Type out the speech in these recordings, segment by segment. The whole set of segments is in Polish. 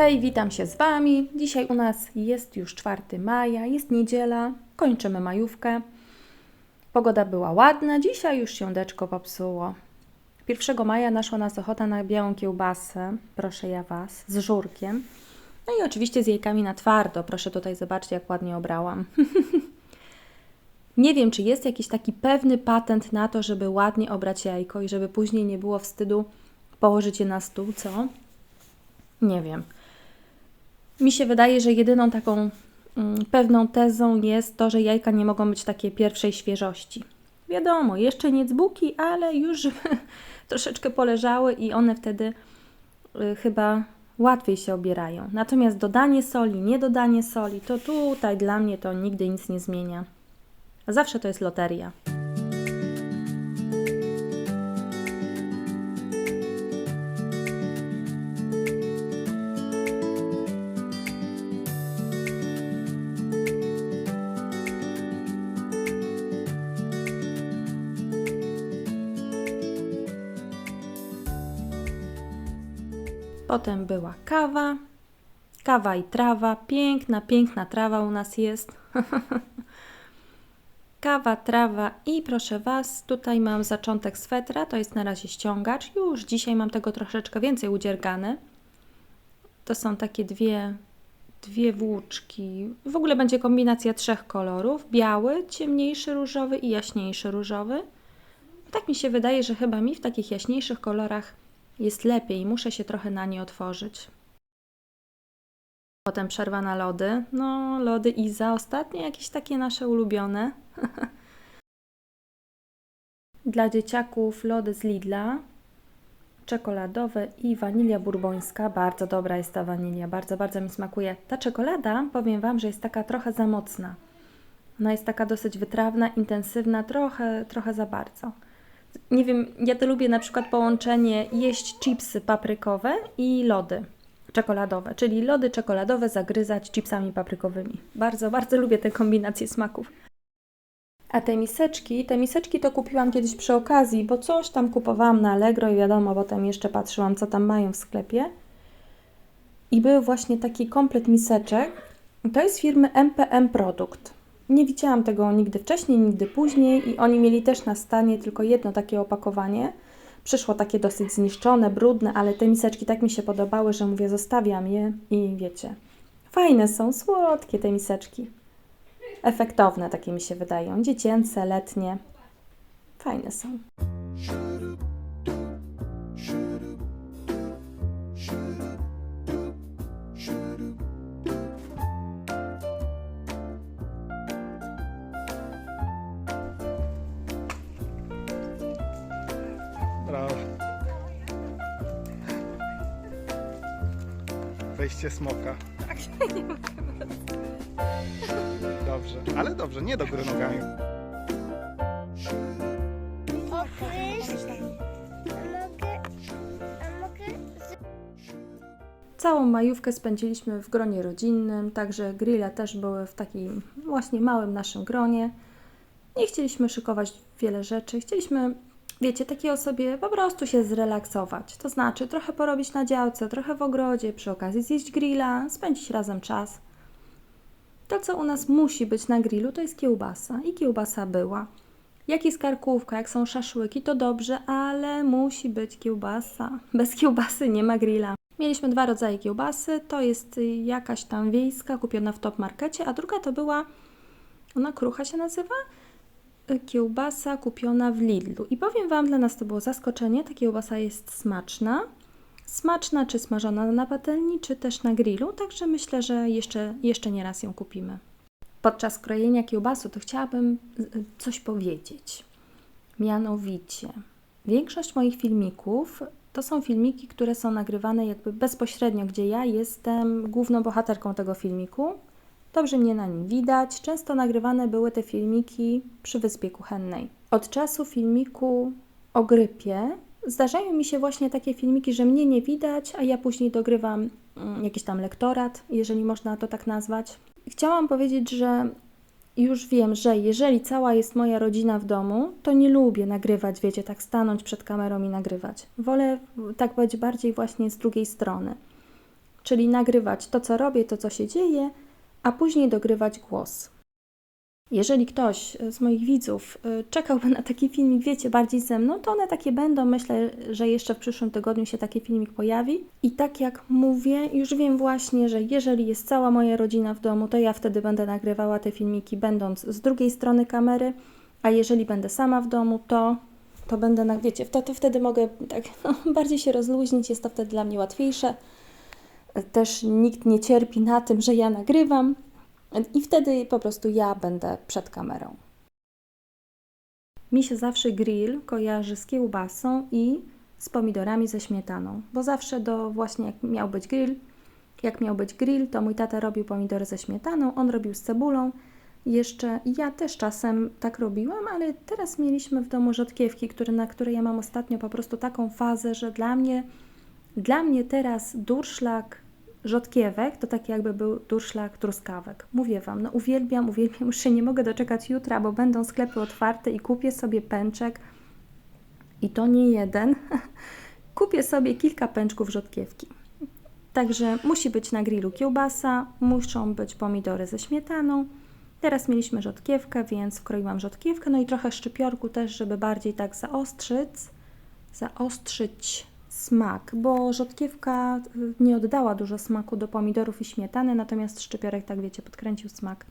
Hej, witam się z Wami. Dzisiaj u nas jest już 4 maja, jest niedziela, kończymy majówkę. Pogoda była ładna, dzisiaj już się deczko popsuło. 1 maja naszła nas ochota na białą kiełbasę, proszę ja Was, z żurkiem. No i oczywiście z jajkami na twardo, proszę tutaj zobaczcie jak ładnie obrałam. Nie wiem, czy jest jakiś taki pewny patent na to, żeby ładnie obrać jajko i żeby później nie było wstydu położyć je na stół, co? Nie wiem. Mi się wydaje, że jedyną taką mm, pewną tezą jest to, że jajka nie mogą być takiej pierwszej świeżości. Wiadomo, jeszcze nie dzbuki, ale już troszeczkę poleżały i one wtedy y, chyba łatwiej się obierają. Natomiast dodanie soli, nie dodanie soli, to tutaj dla mnie to nigdy nic nie zmienia. Zawsze to jest loteria. Potem była kawa. Kawa i trawa. Piękna, piękna trawa u nas jest. Kawa, trawa i proszę Was, tutaj mam zaczątek swetra, to jest na razie ściągacz. Już dzisiaj mam tego troszeczkę więcej udziergane. To są takie dwie, dwie włóczki. W ogóle będzie kombinacja trzech kolorów. Biały, ciemniejszy różowy i jaśniejszy różowy. Tak mi się wydaje, że chyba mi w takich jaśniejszych kolorach jest lepiej. Muszę się trochę na nie otworzyć. Potem przerwa na lody. No, lody Iza, ostatnie jakieś takie nasze ulubione. Dla dzieciaków lody z Lidla, czekoladowe i wanilia burbońska. Bardzo dobra jest ta wanilia, bardzo, bardzo mi smakuje. Ta czekolada, powiem Wam, że jest taka trochę za mocna. Ona jest taka dosyć wytrawna, intensywna, trochę, trochę za bardzo. Nie wiem, ja to lubię na przykład połączenie jeść chipsy paprykowe i lody czekoladowe, czyli lody czekoladowe zagryzać chipsami paprykowymi. Bardzo, bardzo lubię tę kombinację smaków. A te miseczki, te miseczki to kupiłam kiedyś przy okazji, bo coś tam kupowałam na Allegro i wiadomo, potem jeszcze patrzyłam, co tam mają w sklepie. I był właśnie taki komplet miseczek. To jest firmy MPM Produkt. Nie widziałam tego nigdy wcześniej, nigdy później i oni mieli też na stanie tylko jedno takie opakowanie. Przyszło takie dosyć zniszczone, brudne, ale te miseczki tak mi się podobały, że mówię, zostawiam je i wiecie. Fajne są, słodkie te miseczki. Efektowne takie mi się wydają. Dziecięce, letnie. Fajne są. Wejście smoka. Dobrze, ale dobrze, nie do góry nogami. Całą majówkę spędziliśmy w gronie rodzinnym, także grille też były w takim właśnie małym naszym gronie. Nie chcieliśmy szykować wiele rzeczy, chcieliśmy, wiecie, takiego sobie po prostu się zrelaksować. To znaczy trochę porobić na działce, trochę w ogrodzie, przy okazji zjeść grilla, spędzić razem czas. To, co u nas musi być na grillu, to jest kiełbasa. I kiełbasa była. Jak jest karkówka, jak są szaszłyki, to dobrze, ale musi być kiełbasa. Bez kiełbasy nie ma grilla. Mieliśmy dwa rodzaje kiełbasy. To jest jakaś tam wiejska, kupiona w top markecie, a druga to była, ona krucha się nazywa? Kiełbasa kupiona w Lidlu. I powiem Wam, dla nas to było zaskoczenie. Ta kiełbasa jest smaczna. Smaczna, czy smażona na patelni, czy też na grillu. Także myślę, że jeszcze, jeszcze nie raz ją kupimy. Podczas krojenia kiełbasu to chciałabym y, coś powiedzieć. Mianowicie, większość moich filmików to są filmiki, które są nagrywane jakby bezpośrednio, gdzie ja jestem główną bohaterką tego filmiku. Dobrze mnie na nim widać. Często nagrywane były te filmiki przy Wyspie Kuchennej. Od czasu filmiku o grypie zdarzają mi się właśnie takie filmiki, że mnie nie widać, a ja później dogrywam mm, jakiś tam lektorat, jeżeli można to tak nazwać. Chciałam powiedzieć, że już wiem, że jeżeli cała jest moja rodzina w domu, to nie lubię nagrywać, wiecie, tak stanąć przed kamerą i nagrywać. Wolę tak być bardziej właśnie z drugiej strony. czyli nagrywać to, co robię, to, co się dzieje, a później dogrywać głos. Jeżeli ktoś z moich widzów y, czekałby na taki filmik, wiecie, bardziej ze mną, to one takie będą. Myślę, że jeszcze w przyszłym tygodniu się taki filmik pojawi. I tak jak mówię, już wiem właśnie, że jeżeli jest cała moja rodzina w domu, to ja wtedy będę nagrywała te filmiki, będąc z drugiej strony kamery, a jeżeli będę sama w domu, to, to będę, na, wiecie, to, to wtedy mogę tak no, bardziej się rozluźnić, jest to wtedy dla mnie łatwiejsze. Też nikt nie cierpi na tym, że ja nagrywam. I wtedy po prostu ja będę przed kamerą. Mi się zawsze grill kojarzy z kiełbasą i z pomidorami ze śmietaną, bo zawsze do właśnie jak miał być grill, jak miał być grill, to mój tata robił pomidory ze śmietaną, on robił z cebulą. Jeszcze ja też czasem tak robiłam, ale teraz mieliśmy w domu rzodkiewki, które, na które ja mam ostatnio po prostu taką fazę, że dla mnie, dla mnie teraz durszlak rzodkiewek to tak jakby był durszlak truskawek. Mówię Wam, no uwielbiam, uwielbiam, już się nie mogę doczekać jutra, bo będą sklepy otwarte i kupię sobie pęczek i to nie jeden. kupię sobie kilka pęczków rzodkiewki. Także musi być na grillu kiełbasa, muszą być pomidory ze śmietaną. Teraz mieliśmy rzodkiewkę, więc wkroiłam rzodkiewkę, no i trochę szczypiorku też, żeby bardziej tak zaostrzyć, zaostrzyć smak, bo rzodkiewka y, nie oddała dużo smaku do pomidorów i śmietany, natomiast szczypiorek, tak wiecie, podkręcił smak.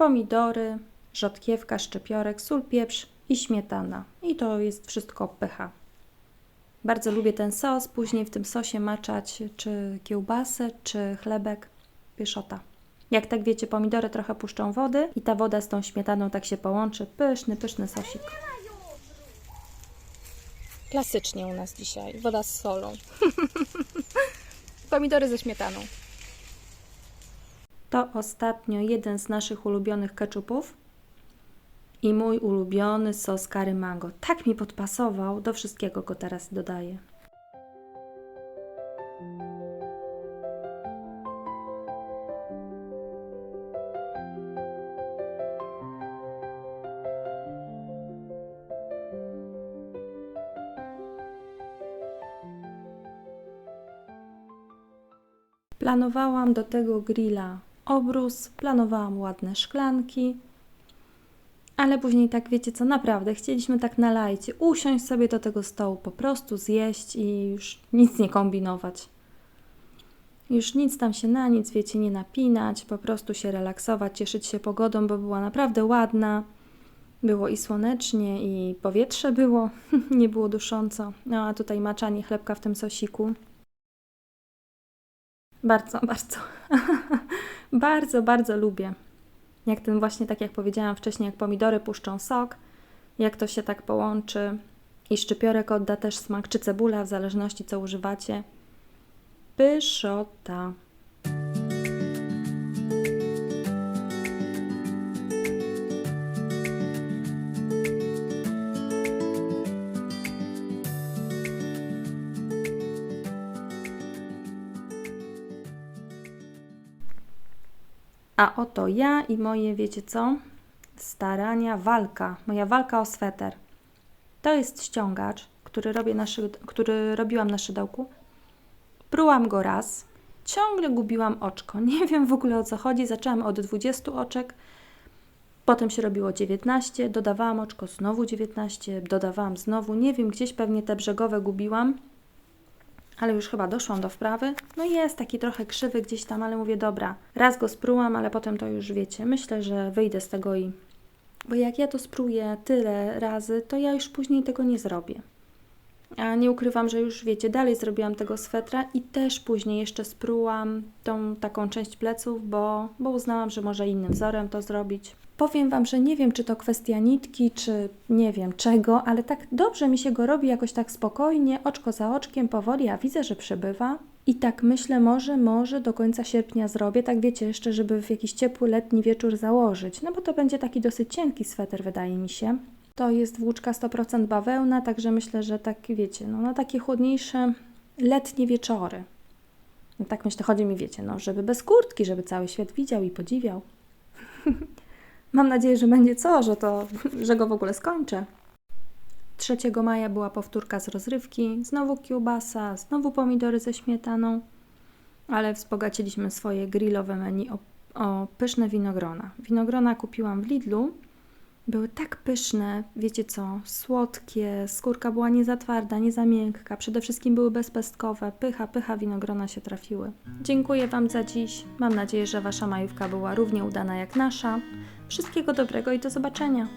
Pomidory, rzodkiewka, szczypiorek, sól, pieprz i śmietana. I to jest wszystko pycha. Bardzo lubię ten sos, później w tym sosie maczać czy kiełbasę, czy chlebek, pyszota. Jak tak wiecie, pomidory trochę puszczą wody i ta woda z tą śmietaną tak się połączy. Pyszny, pyszny sosik. Klasycznie u nas dzisiaj. Woda z solą. Pomidory ze śmietaną. To ostatnio jeden z naszych ulubionych keczupów i mój ulubiony sos curry mango. Tak mi podpasował, do wszystkiego go teraz dodaję. Planowałam do tego grilla obrus, planowałam ładne szklanki, ale później tak wiecie co, naprawdę chcieliśmy tak na lajcie usiąść sobie do tego stołu, po prostu zjeść i już nic nie kombinować. Już nic tam się na nic, wiecie, nie napinać, po prostu się relaksować, cieszyć się pogodą, bo była naprawdę ładna. Było i słonecznie, i powietrze było, nie było dusząco. No a tutaj maczanie chlebka w tym sosiku. Bardzo, bardzo. bardzo, bardzo lubię. Jak ten właśnie, tak jak powiedziałam wcześniej, jak pomidory puszczą sok, jak to się tak połączy i szczypiorek odda też smak, czy cebula, w zależności co używacie. Pyszota. A oto ja i moje, wiecie co? Starania, walka. Moja walka o sweter. To jest ściągacz, który, robię na szy- który robiłam na szydełku. Prułam go raz. Ciągle gubiłam oczko. Nie wiem w ogóle o co chodzi. Zaczęłam od 20 oczek. Potem się robiło 19. Dodawałam oczko, znowu 19. Dodawałam znowu. Nie wiem, gdzieś pewnie te brzegowe gubiłam ale już chyba doszłam do wprawy. No jest taki trochę krzywy gdzieś tam, ale mówię, dobra, raz go sprułam, ale potem to już wiecie. Myślę, że wyjdę z tego i... Bo jak ja to spróję tyle razy, to ja już później tego nie zrobię. A nie ukrywam, że już wiecie, dalej zrobiłam tego swetra i też później jeszcze sprułam tą taką część pleców, bo, bo uznałam, że może innym wzorem to zrobić. Powiem Wam, że nie wiem, czy to kwestia nitki, czy nie wiem czego, ale tak dobrze mi się go robi jakoś tak spokojnie, oczko za oczkiem, powoli, a widzę, że przebywa. I tak myślę, może, może do końca sierpnia zrobię, tak wiecie, jeszcze, żeby w jakiś ciepły letni wieczór założyć, no bo to będzie taki dosyć cienki sweter, wydaje mi się. To jest włóczka 100% bawełna, także myślę, że tak, wiecie, no na takie chłodniejsze letnie wieczory. No tak myślę, chodzi mi, wiecie, no żeby bez kurtki, żeby cały świat widział i podziwiał. Mam nadzieję, że będzie co, że to, że go w ogóle skończę. 3 maja była powtórka z rozrywki, znowu kiełbasa, znowu pomidory ze śmietaną, ale wzbogaciliśmy swoje grillowe menu o, o pyszne winogrona. Winogrona kupiłam w Lidlu, były tak pyszne, wiecie co, słodkie, skórka była nie za twarda, nie za miękka, przede wszystkim były bezpestkowe, pycha, pycha winogrona się trafiły. Dziękuję Wam za dziś, mam nadzieję, że Wasza majówka była równie udana jak nasza. Wszystkiego dobrego i do zobaczenia!